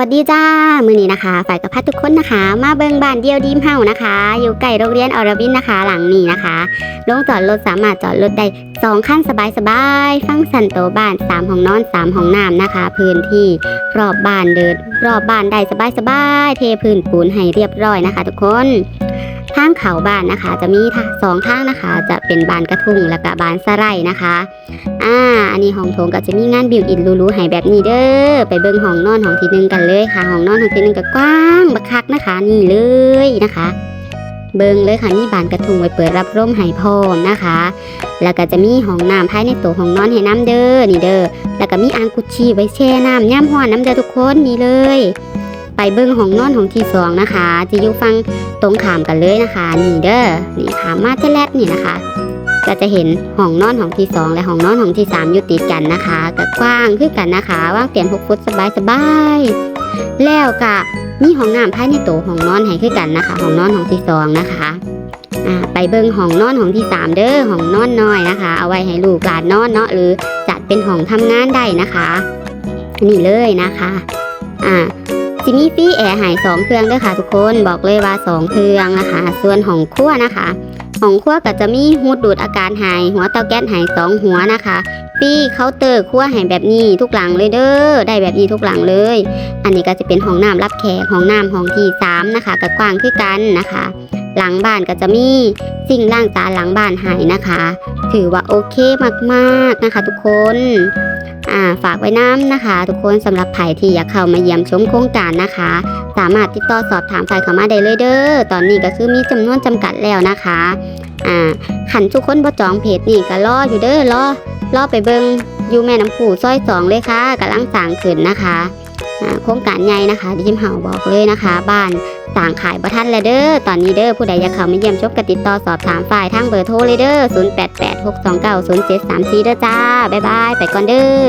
วัสดีจ้า มือนี้นะคะ ฝ่ายกับพัดทุกคนนะคะ มาเบิงบ้านเดียวดีมเฮานะคะ อยู่ใกล้โรงเรียนอรวินนะคะ หลังนี้นะคะลงจอดรถสามารถจอดรถได้สองขั้นสบายสบายฟังสันโตบ้านสามห้องนอนสามห้องน้ำนะคะ พื้นที่รอบบ้านเดินรอบบ้านได้สบายสบายเทพื้นปูนให้เรียบร้อยนะคะ ทุกคน ทางเขาบ้านนะคะ จะมีสองทางนะคะ จะเป็นบานกระทุ่งและก็บานสะไลนะคะอ่าอันนี้ห้องโถงก็จะมีงานบิวอินรูๆให้แบบนี้เด้อไปเบิ่งห้องนอนห้องที่หนึ่งกันเลยค่ะห้องนอนห้องที่หนึ่งก็กว้างบักคักนะคะ นี่เลยนะคะ เบิ่งเลยค่ะนี่บานกระทุ่งไว้เปิดรับร่มให้พร้อมนะคะ แล้วก็จะมีห้องน้ำภายในตัวห้องนอนให้น้ำเด้อนี่เด้อแล้วก็มีอ่างกุชชี่ไว้แช่น้ำย่ำห้อนน้ำเด้อทุกคนนี่เลย ไปเบิ่งห้องนอนของที่สองนะคะ จะอยู่ฟังตรงขามกันเลยนะคะ นี่เด้อนี่ขามมาเทแลดนี่นะคะ ก็จะเห็นห้องนอนของที่สองและห้องนอนของที่สามอยู่ติดกันนะคะก็กว้างคือกันนะคะ ว่างเตียงหกฟุตสบายสบายแล้วก็มีห้องน้ำภายในโตห้องนอนให้คือกันนะคะห้องนอนของที่สองนะคะไปเบิ่งห้องนอนของที่สามเด้อห้องนอนน้อยนะคะ เอาไว้ให้ลูกหลานนอนเนาะหรือจัดเป็นห้องทำงานได้นะคะ นี่เลยนะคะ อ่า จิมีฟรี่แอร์หายสองเครื่องเด้อค่ะทุกคนบอกเลยว่าสองเครื่องนะคะ ส่วนห้องครัวนะคะของครัวก็จะมีหูดดูดอากาศหาย หัวเตาแก๊สหายสองหัวนะคะปีเคาน์เตอร์ครัวหายแบบนี้ทุกหลังเลยเด้อได้แบบนี้ทุกหลังเลย อันนี้ก็จะเป็นห้องน้ำรับแขกห้องน้ำห้องที่สามนะคะกับกว้างคือกันนะคะ หลังบ้านก็จะมีสิ่งล่างจาหลังบ้านหายนะคะ ถือว่าโอเคมากๆนะคะ ทุกคน อ่าฝากไว้น้ำนะคะ ทุกคนสำหรับไผ่ที่อยากเข้ามาเยี่ยมชมโครงการนะคะ สามารถติดต่อสอบถามฝ่ายเข้ามาได้เลยเด้อตอนนี้ก็คือมีจำนวนจำกัดแล้วนะคะอ่าขันทุกคนบ่จองเพจนี่ก็รออยู่เด้อรอรอไปเบิงอยู่แม่น้ำผูซอยสองเลยค่ะกำลังสร้างขึ้นนะคะโครงการใหญ่นะคะดิจิมเฮาบอกเลยนะคะ บ้านสร้างขายบ่ทันแลเด้อตอนนี้เด้อผู้ใดอยากเข้ามาเยี่ยมชมก็ติดต่อสอบถามฝ่ายทางเบอร์โทรเลยเด้อ0886290734เด้อจ้า บ๊ายบาย ไปก่อนเด้อ